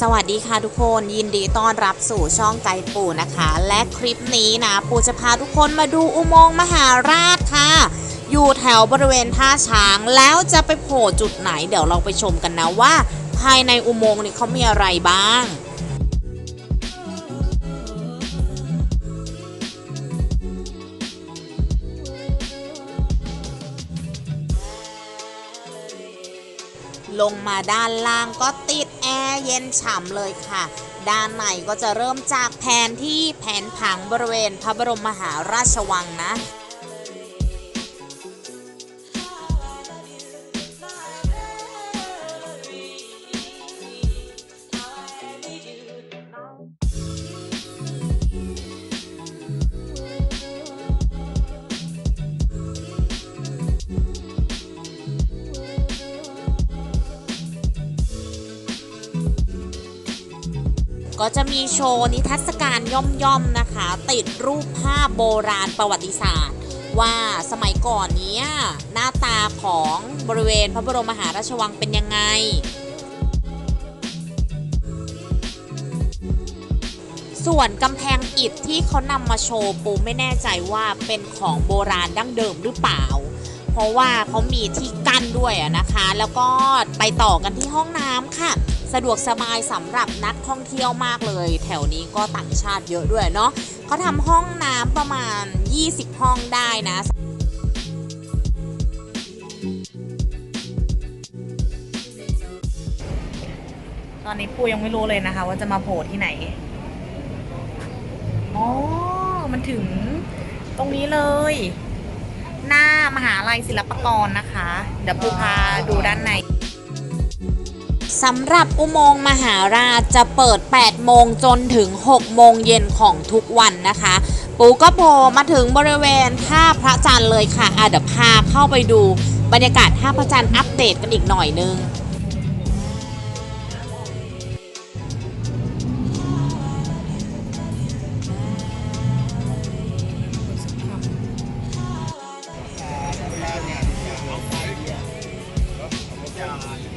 สวัสดีค่ะทุกคนยินดีต้อนรับสู่ช่องไกปู่นะคะ และคลิปนี้นะปู่จะพาทุกคนมาดูอุโมงค์มหาราชค่ะ อยู่แถวบริเวณท่าช้างแล้วจะไปโผล่จุดไหนเดี๋ยวเราไปชมกันนะว่า ภายในอุโมงค์นี่เขามีอะไรบ้างลงมาด้านล่างก็ติด แอร์เย็นฉ่ำเลยค่ะ ด้านในก็จะเริ่มจากแผนที่แผนผังบริเวณพระบรมมหาราชวังนะ ก็จะมีโชว์นิทรรศการย่อมๆนะคะ ติดรูปภาพโบราณประวัติศาสตร์ ว่าสมัยก่อนนี้หน้าตาของบริเวณพระบรมมหาราชวังเป็นยังไง ส่วนกำแพงอิฐที่เขานำมาโชว์ปูไม่แน่ใจว่าเป็นของโบราณดั้งเดิมหรือเปล่า เพราะว่าเขามีที่กั้นด้วยนะคะ แล้วก็ไปต่อกันที่ห้องน้ำค่ะ สะดวกสบายสำหรับนักท่องเที่ยวมากเลย แถวนี้ก็ต่างชาติเยอะด้วยเนาะเขาทำห้องน้ำประมาณ 20 ห้องได้นะตอนนี้ปูยังไม่รู้เลยนะคะ ว่าจะมาโผล่ที่ไหน อ๋อ มันถึงตรงนี้เลย หน้ามหาลัยศิลปากรนะคะ เดี๋ยวปูพาดูด้านใน สำหรับอุโมงค์มหาราชจะเปิด 8 โมงจนถึง 6 โมงเย็นของทุกวันนะคะ ปูก็โผมาถึงบริเวณท่าพระจันทร์เลยค่ะอาเดี๋ยวพาเข้าไปดูบรรยากาศท่าพระจันทร์อัปเดตกันอีกหน่อยนึง Yeah.